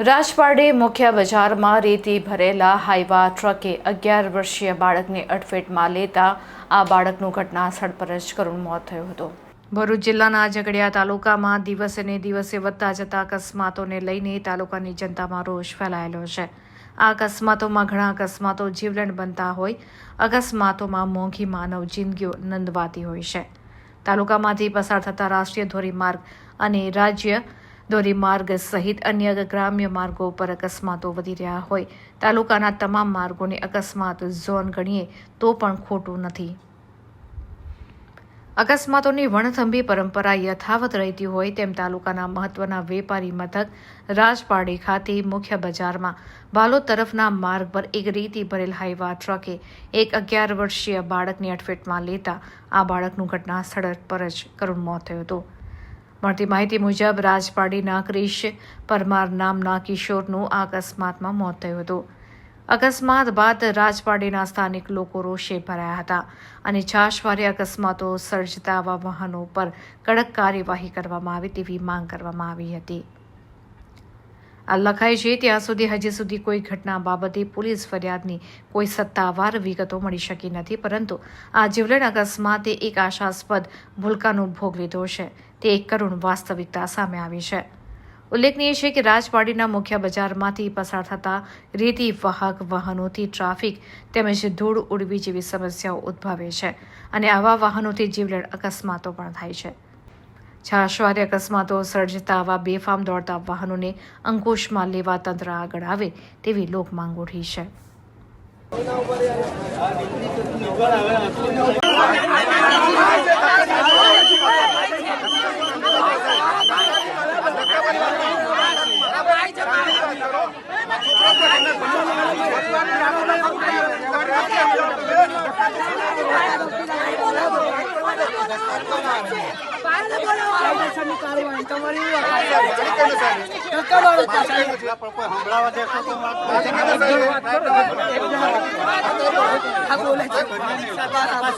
રાજપારડી મુખ્ય બજારમાં રેતી ભરેલા હાઈવા ટ્રકે અગિયાર વર્ષીય બાળકને અડફેટમાં લેતા આ બાળકનું ઘટના સ્થળ પર જ કરુણ મોત થયું હતું. ભરૂચ જિલ્લાના ઝઘડિયા તાલુકામાં દિવસે ને દિવસે વધતા જતા અકસ્માતોને લઈને તાલુકાની જનતામાં રોષ ફેલાયેલો છે. આ અકસ્માતોમાં ઘણા અકસ્માતો જીવલેણ બનતા હોય, અકસ્માતોમાં મોંઘી માનવ જિંદગીઓ નંદવાતી હોય છે. તાલુકામાંથી પસાર થતા રાષ્ટ્રીય ધોરીમાર્ગ અને રાજ્ય ધોરીમાર્ગ સહિત અન્ય ગ્રામ્ય માર્ગો પર અકસ્માતો વધી રહ્યા હોય. તાલુકાના તમામ માર્ગોને અકસ્માત ઝોન ગણીએ તો પણ ખોટું નથી. અકસ્માતોની વણથંભી પરંપરા યથાવત રહેતી હોય તેમ તાલુકાના મહત્વના વેપારી મથક રાજપાડી ખાતે મુખ્ય બજારમાં ભાલો તરફના માર્ગ પર એક રેતી ભરેલ હાઈવા ટ્રકે એક અગિયાર વર્ષીય બાળકની અડફેટમાં લેતા આ બાળકનું ઘટના સ્થળ પર જ કરુણ મોત થયું હતું. મળતી માહિતી મુજબ રાજપાડીના ક્રિશ પરમાર નામના કિશોરનું આ અકસ્માતમાં મોત થયું હતું. અકસ્માત બાદ રાજપાડીના સ્થાનિક લોકો રોષે ભરાયા હતા અને છાશવારે અકસ્માતો સર્જતા આવા વાહનો પર કડક કાર્યવાહી કરવામાં આવે તેવી માંગ કરવામાં આવી હતી. આ લખાય છે, ત્યાં સુધી હજી સુધી કોઈ ઘટના બાબતે પોલીસ ફરિયાદની કોઈ સત્તાવાર વિગતો મળી શકી નથી, પરંતુ આ જીવલેણ અકસ્માતે એક આશાસ્પદ ભૂલકાનો ભોગ લીધો છે. તે એક કરુણ વાસ્તવિકતા સામે આવી છે. ઉલ્લેખનીય છે કે રાજપાડીના મુખ્ય બજારમાંથી પસાર થતા રેતી વાહક વાહનોથી ટ્રાફિક તેમજ ધૂળ ઉડવી જેવી સમસ્યાઓ ઉદ્ભવે છે અને આવા વાહનોથી જીવલેણ અકસ્માતો પણ થાય છે. છાશવારે અકસ્માતો સર્જતા આવા બેફામ દોડતા વાહનોને અંકુશમાં લેવા તંત્ર આગળ આવે તેવી લોક માંગ ઉઠી છે. સંભળાવા દેશો તો વાત